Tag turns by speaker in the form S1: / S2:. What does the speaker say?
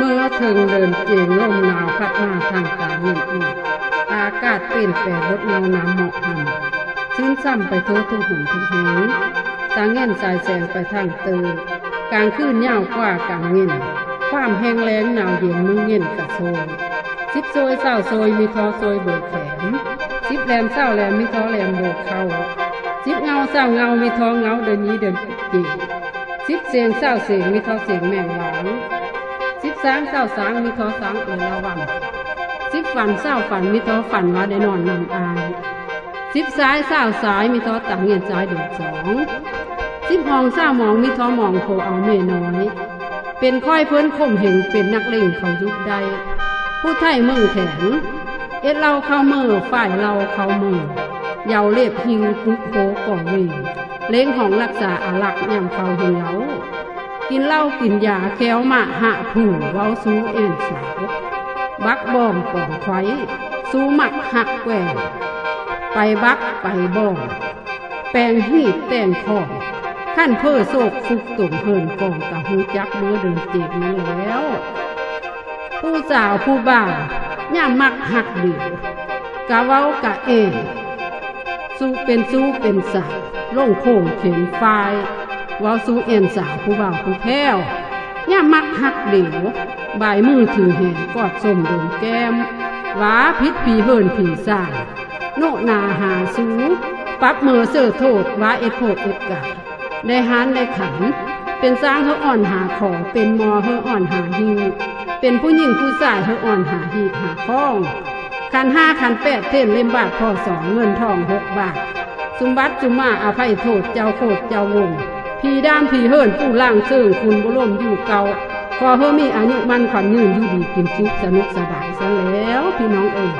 S1: เมื่อเทิงเดินเจงลมหนาวพัดมาทางตาเงียนอูอากาศเปลี่ยนแปลงรดเงาน้ำเหมาะหันชื้นซ้ำไปทั่วทุกหุ่นทุกแหงตาเง่นสายแสงไปทางเตอกลางคืนยาวกว่ากลางเง่นความแห้งแล้งหนาวเย็นมือเง่นกระโซยสิบโซยเศร้าโซยมีทอโซยเบิกแขนสิบแรมเศร้าแรมมีทอแรมโบกเขาสิบเงาเศร้าเงามีทอเงาเดินนี้เดินจีสิบเสียงเศร้าเสียงมีทอเสียงแมงหวาง สางเศร้าสางมีทอสางเอราวังสิบฝันเศร้าฝันมีทอฝันว่าได้นอนนำอายสิบสายเศร้าสายมีทอต่างเงียนสายเดือดสองสิบหองเศร้ามองมีทอมองโคเอาเมน้อย เป็นค่อยเพิ่นข่มเหงเป็นนักเลงเขายุคใดผู้ไทยมือแข็งเอ็ดเราเข้ามือฝ่ายเราเข้ามือเยาเล็บหิงคุกโคก่อวีเล้งของรักษาอารักษ์ยำเขาเห็นเหลา กินเหล้ากินยาแควมาหะผูเว้าสู้เอ็นสาว บักบอมป่องไข่สู้หมักหักแกวไปบักไปบอมแปลงหีดแต่งคองขั้นเพื่อโศกฟุกตุ่มเฮินกองกะหูจักเมื่อเดินเจ็บนั้นแล้ว ผู้สาวผู้บ่าวย่ามักหักเดียวกะเว้ากะเองสู้เป็นสู้เป็นสาวล่งโค้งเข็นไฟ ว้าสู้เอ็นสาวผู้บ่าวผู้แพ้วย่ามักหักเดียวบายมือถือแหนกอดสมดมแก้มหวาพิษผีเฮินผีสาโนนาหาสูปับเมือเสือโทษว่าเอ็ดโพดเอ็ดกาได้หานได้ขัน เป็นสร้างเฮออ่อนหาขอเป็นมอเฮออ่อนหาหิวเป็นผู้หญิงผู้ชายเฮออ่อนหาหีหาข้องคันห้าคันแปดเท่นเล่มบาทพอสองเงินทองหกบาทสุมบัติจุมาอภัยโทษเจ้าโคตรเจ้าวง พีด้ามพีเฮิรนผู้ล่างเสื่งคุณบุร่มอยู่เก่าพอเฮอมีอายุมันขวัญยืนอยู่ดีกินซุปสนุกสบายซะแล้ว พี่น้องเอ๋ย